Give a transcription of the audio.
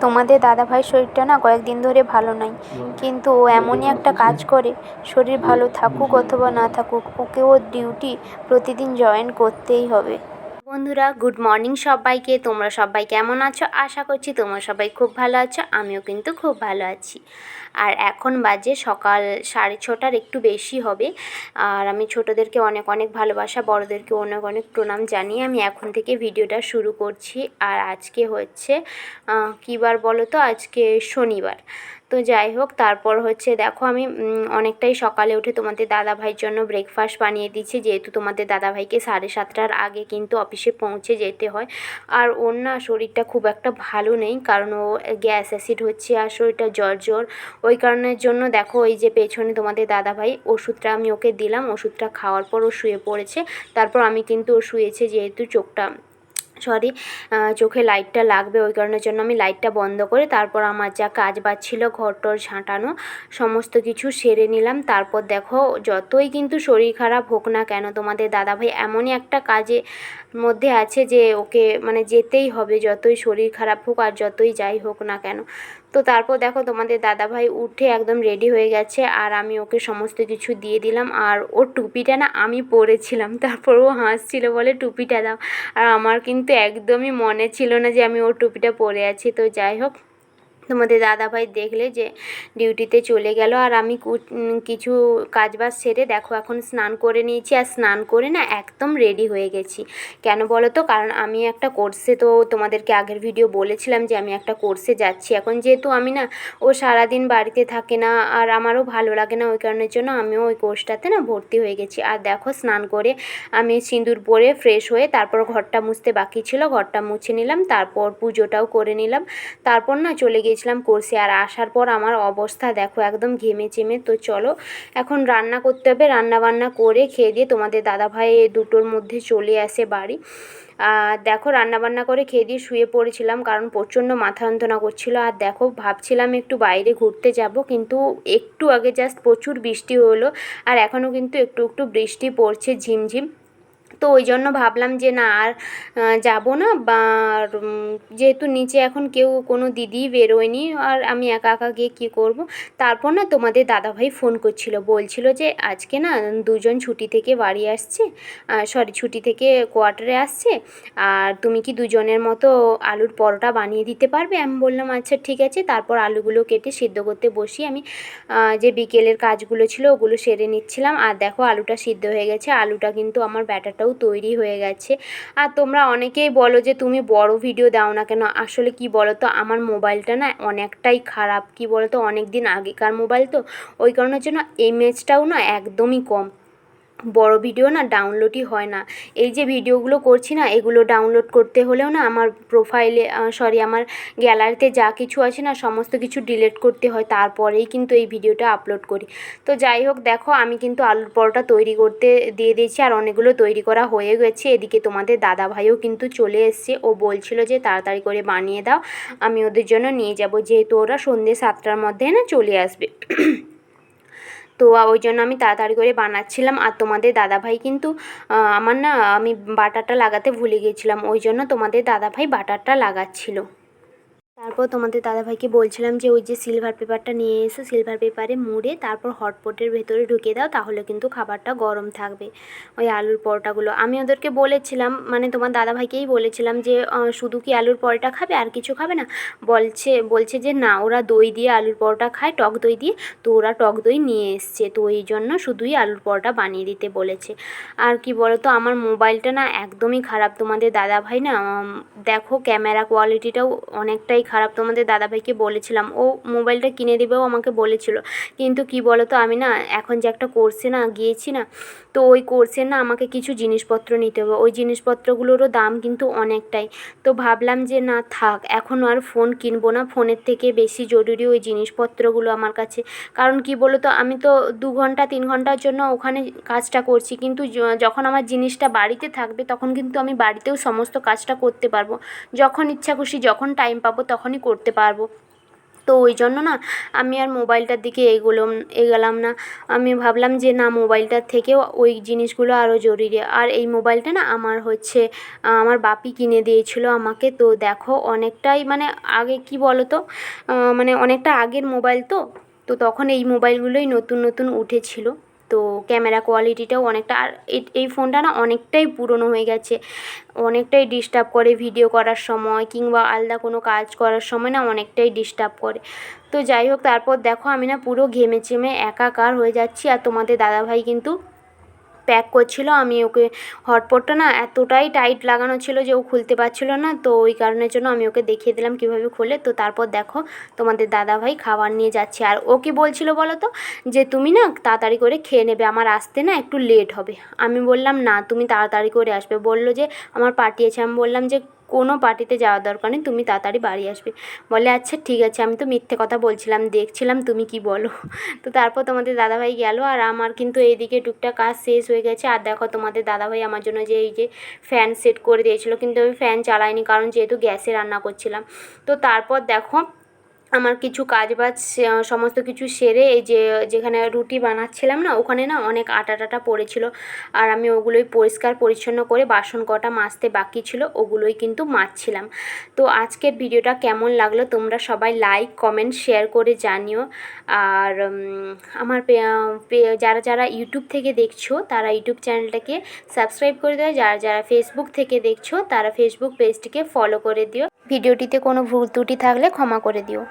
তোমাদের দাদাভাইয়ের শরীরটা না কয়েকদিন ধরে ভালো নাই। কিন্তু ও এমনই একটা কাজ করে শরীর ভালো থাকুক অথবা না থাকুক ওকে ওর ডিউটি প্রতিদিন জয়েন করতেই হবে। বন্ধুরা গুড মর্নিং সবাইকে। তোমরা সবাই কেমন আছো? আশা করছি তোমরা সবাই খুব ভালো আছো, আমিও কিন্তু খুব ভালো আছি। আর এখন বাজে সকাল সাড়ে ছটার একটু বেশি হবে। আর আমি ছোটোদেরকে অনেক অনেক ভালোবাসা, বড়োদেরকে অনেক অনেক প্রণাম জানিয়ে আমি এখন থেকে ভিডিওটা শুরু করছি। আর আজকে হচ্ছে কী বার বলো তো? আজকে শনিবার। তো যাই হোক, তারপর হচ্ছে দেখো আমি অনেকটাই সকালে উঠে তোমাদের দাদা ভাইয়ের জন্য ব্রেকফাস্ট বানিয়ে দিচ্ছি। যেহেতু তোমাদের দাদা ভাইকে সাড়ে সাতটার আগে কিন্তু অফিসে পৌঁছে যেতে হয়। আর ওর না শরীরটা খুব একটা ভালো নেই, কারণ ও গ্যাস অ্যাসিড হচ্ছে আর শরীরটা জ্বর জ্বর। ওই কারণের জন্য দেখো ওই যে পেছনে তোমাদের দাদা ভাই ওষুধটা আমি ওকে দিলাম, ওষুধটা খাওয়ার পর ও শুয়ে পড়েছে। তারপর আমি কিন্তু ও শুয়েছে যেহেতু চোখটা সরি চোখে লাইটটা লাগবে ওই কারণের জন্য আমি লাইটটা বন্ধ করে তারপর আমার যা কাজ বাজ ছিল ঘর টর ঝাঁটানো, সমস্ত কিছু সেরে নিলাম। তারপর দেখো, যতই কিন্তু শরীর খারাপ হোক না কেন, তোমাদের দাদাভাই এমনই একটা কাজে মধ্যে আছে যে ওকে মানে যেতেই হবে, যতই শরীর খারাপ হোক আর যতই যাই হোক না কেন। তো তারপর দেখো তোমাদের দাদাভাই উঠে একদম রেডি হয়ে গেছে আর আমি ওকে সমস্ত কিছু দিয়ে দিলাম আর ওর টুপিটা না আমি পরেছিলাম। তারপর ও হাসছিল বলে, টুপিটা দাও। আর আমার কিন্তু একদমই মনে ছিল না যে আমি ওর টুপিটা পরে আছি। তো যাই হোক তোমাদের দাদাভাই দেখলে যে ডিউটিতে চলে গেল আর আমি কিছু কাজবাজ সেরে দেখো এখন স্নান করে নিয়েছি আর স্নান করে না একদম রেডি হয়ে গেছি। কেন বলো তো? কারণ আমি একটা কোর্সে তো তোমাদেরকে আগের ভিডিও বলেছিলাম যে আমি একটা কোর্সে যাচ্ছি। এখন যেহেতু আমি না, ও সারাদিন বাড়িতে থাকে না আর আমারও ভালো লাগে না ওই কারণের জন্য আমিও ওই কোর্সটাতে না ভর্তি হয়ে গেছি। আর দেখো স্নান করে আমি সিঁদুর পরে ফ্রেশ হয়ে তারপর ঘরটা মুছতে বাকি ছিল, ঘরটা মুছে নিলাম, তারপর পুজোটাও করে নিলাম। তারপর না চলে গিয়েছিলাম কোর্সে আর আসার পর আমার অবস্থা দেখো একদম ঘেমে চেমে। তো চলো, এখন রান্না করতে হবে রান্না বান্না করে খেয়ে দিয়ে তোমাদের দাদাভাই দুটোর মধ্যে চলে আসে বাড়ি। দেখো রান্না বান্না করে খেয়ে দিয়ে শুয়ে পড়েছিলাম, কারণ প্রচণ্ড মাথা যন্ত্রণা করছিল। আর দেখো, ভাবছিলাম একটু বাইরে ঘুরতে যাব, কিন্তু একটু আগে জাস্ট প্রচুর বৃষ্টি হলো, আর এখনও কিন্তু একটু একটু বৃষ্টি পড়ছে ঝিমঝিম। তো ওই জন্য ভাবলাম যে না, আর যাব না। বা যেহেতু নিচে এখন কেউ কোনো দিদি বেরোয়নি, আর আমি একা একা গিয়ে কী করব? তারপর না তোমাদের দাদাভাই ফোন করছিল, বলছিল যে আজকে না দুজন ছুটি থেকে বাড়ি আসছে সরি ছুটি থেকে কোয়ার্টারে আসছে, আর তুমি কি দুজনের মতো আলুর পরোটা বানিয়ে দিতে পারবে? আমি বললাম আচ্ছা ঠিক আছে। তারপর আলুগুলো কেটে সিদ্ধ করতে বসি আমি যে বিকেলের কাজগুলো ছিল ওগুলো সেরে নিচ্ছিলাম। আর দেখো, আলুটা সিদ্ধ হয়ে গেছে। আলুটা কিন্তু আমার ব্যাটারটাও তৈরি হয়ে গেছে। আর তোমরা অনেকেই বলো যে, তুমি বড় ভিডিও দাও না কেন? আসলে কি বলো তো আমার মোবাইলটা না অনেকটাই খারাপ। কি বলো তো অনেক দিন আগেকার মোবাইল তো, ওই কারণের জন্য ইমেজটাও না একদমই কম। বড় ভিডিও না ডাউনলোডই হয় না। এই যে ভিডিওগুলো করছি না, এগুলো ডাউনলোড করতে হলেও না আমার প্রোফাইলে সরি আমার গ্যালারিতে যা কিছু আছে না, সমস্ত কিছু ডিলিট করতে হয়, তারপরেই কিন্তু এই ভিডিওটা আপলোড করি। তো যাই হোক, দেখো, আমি কিন্তু আলুর পরোটা তৈরি করতে দিয়ে দিয়েছি, আর অনেকগুলো তৈরি করা হয়ে গেছে। এদিকে তোমাদের দাদা ভাইও কিন্তু চলে এসছে। ও বলছিল যে, তাড়াতাড়ি করে বানিয়ে দাও, আমি ওদের জন্য নিয়ে যাব। যেহেতু ওরা সন্ধ্যে সাতটার মধ্যে না চলে আসবে। তো ওই জন্য আমি তাড়াতাড়ি করে বানাচ্ছিলাম। আর তোমাদের দাদাভাই কিন্তু আমার না, আমি বাটারটা লাগাতে ভুলে গিয়েছিলাম। ওই জন্য তোমাদের দাদাভাই বাটারটা লাগাচ্ছিল। তারপর তোমাদের দাদাভাইকে বলছিলাম যে ওই যে সিলভার পেপারটা নিয়ে এসো সিলভার পেপারে মুড়ে তারপর হটপটের ভেতরে ঢুকিয়ে দাও, তাহলে কিন্তু খাবারটা গরম থাকবে ওই আলুর পরোটাগুলো। আমি ওদেরকে বলেছিলাম মানে তোমার দাদাভাইকেই বলেছিলাম যে শুধু কি আলুর পরোটা খাবে, আর কিছু খাবে না? বলছে বলছে যে না, ওরা দই দিয়ে আলুর পরোটা খায়, টক দই দিয়ে। তো ওরা টক দই নিয়ে এসছে, তো এই জন্য শুধুই আলুর পরোটা বানিয়ে দিতে বলেছে। আর কি বলতো, আমার মোবাইলটা না একদমই খারাপ। তোমাদের দাদাভাই না দেখো ক্যামেরা কোয়ালিটিটাও অনেকটাই খারাপ, তোমাদের দাদাভাইকে বলেছিলাম। ও মোবাইলটা কিনে দেবেও আমাকে বলেছিল। কিন্তু কি বলতো, আমি না এখন যে একটা কোর্সে না গিয়েছি না, তো ওই কোর্সে না আমাকে কিছু জিনিসপত্র নিতে হবে। ওই জিনিসপত্রগুলোরও দাম কিন্তু অনেকটাই। তো ভাবলাম যে না থাক, এখন আর ফোন কিনবো না। ফোনের থেকে বেশি জরুরি ওই জিনিসপত্রগুলো আমার কাছে। কারণ কি বলো তো আমি তো দু ঘণ্টা, তিন ঘণ্টার জন্য ওখানে কাজটা করছি। কিন্তু যখন আমার জিনিসটা বাড়িতে থাকবে, তখন কিন্তু আমি বাড়িতেও সমস্ত কাজটা করতে পারব। যখন ইচ্ছা খুশি, যখন টাইম পাবো তখনই করতে পারব। তো ওই জন্য না আমি আর মোবাইলটার দিকে এগোলাম এগোলাম না। আমি ভাবলাম যে না মোবাইলটার থেকেও ওই জিনিসগুলো আরও জরুরি। আর এই মোবাইলটা না আমার হচ্ছে, আমার বাপি কিনে দিয়েছিল আমাকে। তো দেখো অনেকটাই মানে আগে কি বলো তো মানে অনেকটা আগের মোবাইল তো তো তখন এই মোবাইলগুলোই নতুন নতুন উঠেছিল। তো ক্যামেরা কোয়ালিটিটাও অনেকটা, আর এই- ফোনটা না অনেকটাই পুরনো হয়ে গেছে। অনেকটাই ডিস্টার্ব করে ভিডিও করার সময় কিংবা আলাদা কোনো কাজ করার সময় না অনেকটাই ডিস্টার্ব করে। তো যাই হোক, তারপর দেখো আমি না পুরো ঘেমে চেমে একাকার হয়ে যাচ্ছি। আর তোমাদের দাদাভাই কিন্তু প্যাক করছিল, আমি ওকে হটপটটা না এতটাই টাইট লাগানো ছিল যে ও খুলতে পারছিল না। তো ওই কারণের জন্য আমি ওকে দেখিয়ে দিলাম কীভাবে খোলে। তো তারপর দেখো তোমাদের দাদাভাই খাবার নিয়ে যাচ্ছে। আর ও কি বলছিল বলো তো? যে তুমি না তাড়াতাড়ি করে খেয়ে নেবে, আমার আসতে না একটু লেট হবে। আমি বললাম, না, তুমি তাড়াতাড়ি করে আসবে। বলল যে, আমার পার্টি আছে আমি বললাম যে কোনো পার্টিতে যাওয়ার দরকার নেই, তুমি তাড়াতাড়ি বাড়ি আসবে। বলে আচ্ছা ঠিক আছে, আমি তো মিথ্যে কথা বলছিলাম, দেখছিলাম তুমি কি বলো। তো তারপর তোমাদের দাদাভাই গেল, আর আমার কিন্তু এইদিকে টুকটা কাজ শেষ হয়ে গেছে। আর দেখো, তোমাদের দাদাভাই আমার জন্য যে এই যে ফ্যান সেট করে দিয়েছিলো, কিন্তু আমি ফ্যান চালাইনি, কারণ যেহেতু গ্যাসে রান্না করছিলাম। তো তারপর দেখো আমার কিছু কাজ বাজ সমস্ত কিছু সেরে এই যে, যেখানে রুটি বানাচ্ছিলাম না, ওখানে না অনেক আটা টাটা পড়েছিল। আর আমি ওগুলোই পরিষ্কার পরিচ্ছন্ন করে বাসন কটা মাজতে বাকি ছিল, ওগুলোই কিন্তু মাজছিলাম। তো আজকের ভিডিওটা কেমন লাগল তোমরা সবাই লাইক কমেন্ট শেয়ার করে জানিও। আর আমার যারা যারা ইউটিউব থেকে দেখছ, তারা ইউটিউব চ্যানেলটাকে সাবস্ক্রাইব করে দেওয়া যারা যারা ফেসবুক থেকে দেখছ, তারা ফেসবুক পেজটিকে ফলো করে দিও। ভিডিওটিতে কোনো ভুল ত্রুটি থাকলে ক্ষমা করে দিও।